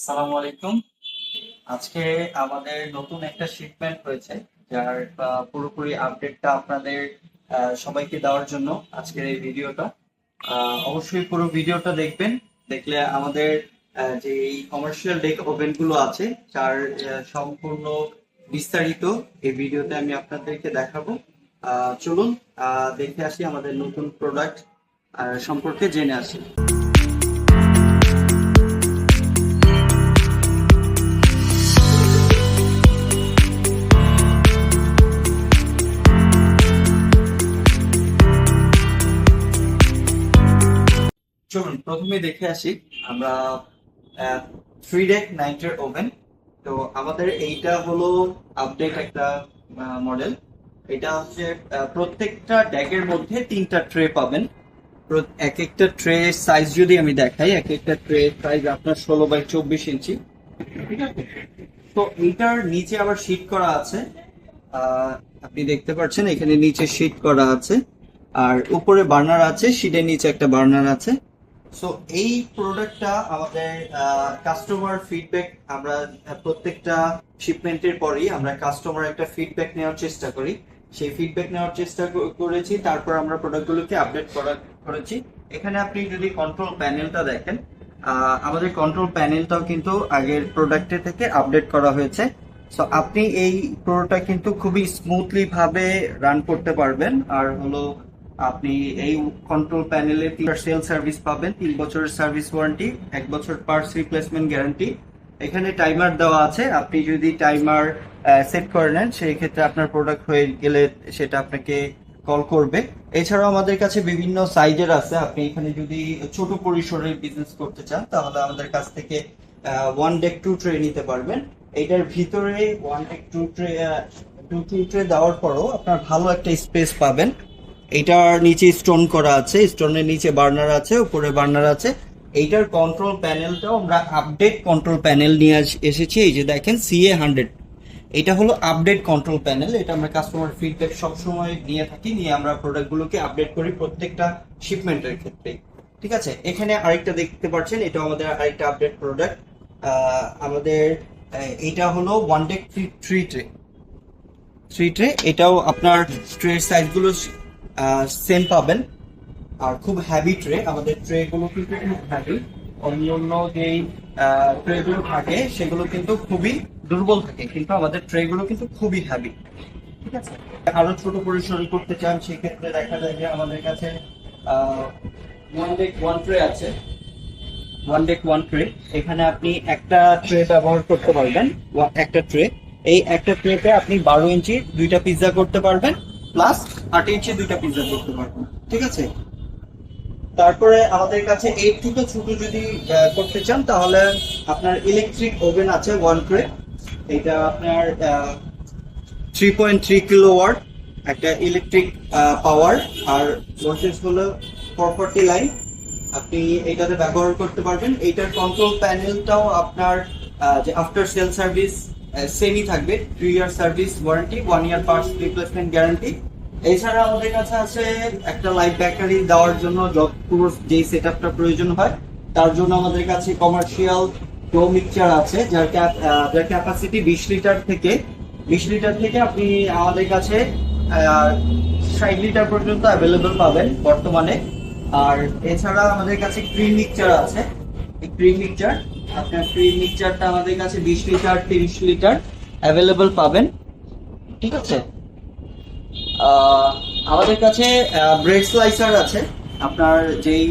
আসসালামু আলাইকুম। আজকে আমাদের নতুন একটা শিপমেন্ট হয়েছে যার পুরোপুরি আপডেটটা আপনাদের সবাইকে দেওয়ার জন্য আজকের এই ভিডিওটা অবশ্যই পুরো ভিডিওটা দেখবেন দেখলে আমাদের যে এই কমার্শিয়াল ডেক ওভেনগুলো আছে আহ, সম্পূর্ণ বিস্তারিত এই ভিডিওতে আমি আপনাদেরকে দেখাবো। চলুন দেখে আসি আমাদের নতুন প্রোডাক্ট সম্পর্কে জেনে আসি। চলুন, প্রথমে দেখে আসি। আমরা থ্রি ডেক নাইটের ওভেন তো আমাদের এইটা হলো আপডেট একটা মডেল এটা হচ্ছে প্রত্যেকটা ড্যাগের মধ্যে তিনটা ট্রে পাবেন। এক একটা ট্রে সাইজ যদি আমি দেখাই এক একটা ট্রে সাইজ আপনার ষোলো বাই চব্বিশ ইঞ্চি। ঠিক আছে? তো এইটার নিচে আবার শীট করা আছে। আপনি দেখতে পাচ্ছেন, এখানে নিচে শীট করা আছে। আর উপরে বার্নার আছে শীটের নিচে একটা বার্নার আছে। সো এই প্রোডাক্টটা আমাদের কাস্টমার ফিডব্যাক আমরা প্রত্যেকটা শিপমেন্টের পরেই আমরা কাস্টমার একটা ফিডব্যাক নেওয়ার চেষ্টা করি। সেই ফিডব্যাক নেওয়ার চেষ্টা করেছি, তারপর আমরা প্রোডাক্টগুলোকে আপডেট করা, করেছি। এখানে আপনি যদি কন্ট্রোল প্যানেলটা দেখেন আমাদের কন্ট্রোল প্যানেলটাও কিন্তু আগের প্রোডাক্টের থেকে আপডেট করা হয়েছে। সো আপনি এই প্রোটা কিন্তু খুবই স্মুথলি ভাবে রান করতে পারবেন। আর হলো আপনি এই কন্ট্রোল প্যানেলে সেল সার্ভিস পাবেন, তিন বছরের সার্ভিস ওয়ারেন্টি এক বছর পার্টস রিপ্লেসমেন্ট গ্যারান্টি এখানে টাইমার দেওয়া আছে, আপনি যদি টাইমার সেট করে নেন, সেই ক্ষেত্রে আপনার প্রোডাক্ট হয়ে গেলে সেটা আপনাকে কল করবে। এছাড়াও আমাদের কাছে বিভিন্ন সাইজের আছে, আপনি এখানে যদি ছোট পরিসরের বিজনেস করতে চান, তাহলে আমাদের কাছ থেকে ওয়ান ডেক টু ট্রে নিতে পারবেন। এটার ভিতরে one deck two tray two two tray দেওয়ার পরও আপনার ভালো একটা স্পেস পাবেন। এটার নিচে স্টোন করা আছে স্টোনের নিচে বার্নার আছে, উপরে বার্নার আছে। এইটার কন্ট্রোল প্যানেলটাও আমরা আপডেট কন্ট্রোল প্যানেল নিয়ে এসেছি। এই যে দেখেন সিএ হান্ড্রেড এটা হলো আপডেট কন্ট্রোল প্যানেল এটা আমরা কাস্টমার ফিডব্যাক সবসময় নিয়ে থাকি, নিয়ে আমরা প্রোডাক্টগুলোকে আপডেট করি প্রত্যেকটা শিপমেন্টের ক্ষেত্রে ঠিক আছে? এখানে আরেকটা দেখতে পাচ্ছেন এটা আমাদের আরেকটা আপডেট প্রোডাক্ট আমাদের এটা হলো one deck three tray three tray এটাও আপনার ট্রে সাইজগুলো সেম পাবেন। আর খুব হ্যাভি ট্রে আমাদের ট্রে গুলো কিন্তু খুব হ্যাভি অন্য অন্য যেই ট্রে গুলো থাকে, সেগুলো কিন্তু খুবই দুর্বল থাকে, কিন্তু আমাদের ট্রে গুলো কিন্তু খুবই হ্যাভি ঠিক আছে? আরও ছোট পরিসরে করতে চান, সেক্ষেত্রে দেখা যায় যে আমাদের কাছে ওয়ান ডেক ওয়ান ট্রে আছে। ওয়ান ডেক ওয়ান ট্রে এখানে আপনি একটা ট্রে ব্যবহার করতে পারবেন একটা ট্রে এই একটা ট্রেতে আপনি বারো ইঞ্চি দুইটা পিৎজা করতে পারবেন। প্লাস আট ইঞ্চি দুইটা পিৎজা করতে পারবেন ঠিক আছে? তারপরে আমাদের কাছে এর থেকে ছোট যদি করতে চান, তাহলে আপনার ইলেকট্রিক ওভেন আছে ওয়ান ট্রে এটা আপনার three point three kilowatt একটা ইলেকট্রিক পাওয়ার আর ভোল্টেজ হলো ফোর ফোরটি লাইন আপনি এটাতে ব্যবহার করতে পারবেন। এইটার কন্ট্রোল প্যানেলটাও আপনার যে আফটার সেল সার্ভিস সেমই থাকবে three year service warranty one year parts replacement guarantee এছাড়া আমাদের কাছে আছে একটা লাইফ ব্যাটারি দেওয়ার জন্য পুরো যে সেট আপটা প্রয়োজন হয়, তার জন্য আমাদের কাছে কমার্শিয়াল ডো মিক্সচার আছে, যার যার ক্যাপাসিটি বিশ লিটার থেকে, বিশ লিটার থেকে আপনি আমাদের কাছে ষাট লিটার পর্যন্ত অ্যাভেলেবেল পাবেন বর্তমানে। আর এছাড়া আমাদের কাছে ক্রিম মিক্সচার আছে ক্রিম মিক্সচার আপনার ক্রিম মিক্সচারটা আমাদের কাছে বিশ লিটার, তিরিশ লিটার অ্যাভেলেবল পাবেন। ঠিক আছে? আমাদের কাছে ব্রেড স্লাইসার আছে। আপনার যেই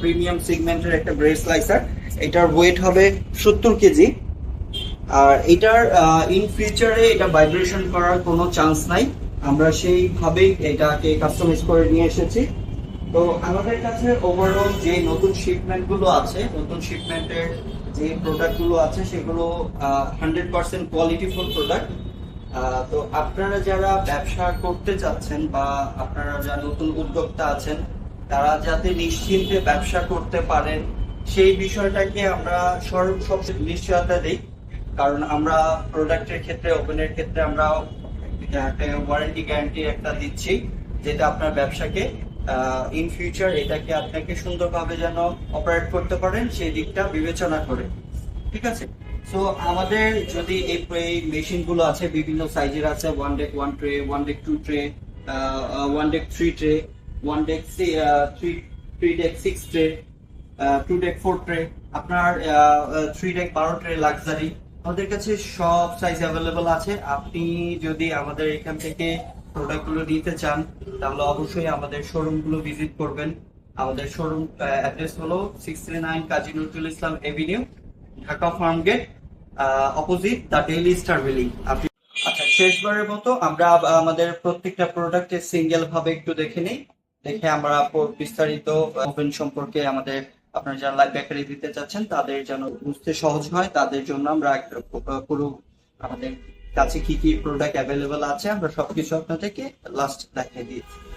প্রিমিয়াম সেগমেন্টের একটা ব্রেড স্লাইসার এটার ওয়েট হবে সত্তর কেজি। আর এটার ইন ফিউচারে এটা ভাইব্রেশন করার কোনো চান্স নাই। আমরা সেইভাবেই এটাকে কাস্টমাইজ করে নিয়ে এসেছি। তো আমাদের কাছে ওভারঅল যে নতুন শিপমেন্টগুলো আছে, নতুন শিপমেন্টের যে প্রোডাক্টগুলো আছে, সেগুলো হান্ড্রেড পার্সেন্ট কোয়ালিটিফুল প্রোডাক্ট তো আপনারা যারা ব্যবসা করতে চাচ্ছেন বা আপনারা যারা নতুন উদ্যোক্তা আছেন, তারা যাতে নিশ্চিন্তে ব্যবসা করতে পারেন, সেই বিষয়টাকে আমরা সর্ব সবচেয়ে নিশ্চয়তা দিই। কারণ আমরা প্রোডাক্টের ক্ষেত্রে ওপেনের ক্ষেত্রে আমরা ওয়ারেন্টি গ্যারান্টি একটা দিচ্ছি, যেটা আপনার ব্যবসাকে ইন ফিউচার এটাকে আপনাকে সুন্দরভাবে যেন অপারেট করতে পারেন, সেই দিকটা বিবেচনা করে। ঠিক আছে? সো আমাদের যদি এই এই মেশিন আছে, বিভিন্ন সাইজের আছে one deck one tray one deck two tray one deck three tray one deck three three deck six tray two deck four tray আপনার থ্রি ডেক বারো ট্রে লাক্সারি আমাদের কাছে সব সাইজ অ্যাভেলেবল আছে। আপনি যদি আমাদের এখান থেকে প্রোডাক্টগুলো নিতে চান, তাহলে অবশ্যই আমাদের শোরুমগুলো ভিজিট করবেন। আমাদের শোরুম অ্যাড্রেস হলো six three nine Kazi Nazrul Islam avenue Dhaka Farmgate opposite the Daily Star billing আপনি আচ্ছা শেষবারের মতো আমরা আমাদের প্রত্যেকটা প্রোডাক্টের সিঙ্গেল ভাবে একটু দেখে নিই। দেখে আমরা বিস্তারিত ওভেন সম্পর্কে আমাদের আপনারা যারা লাইভ বেকারি দিতে চাচ্ছেন, তাদের যেন বুঝতে সহজ হয়, তাদের জন্য আমরা পুরো আমাদের কাছে কি কি প্রোডাক্ট অ্যাভেলেবেল আছে আমরা সবকিছু আপনাদেরকে লাস্ট দেখিয়ে দিয়েছি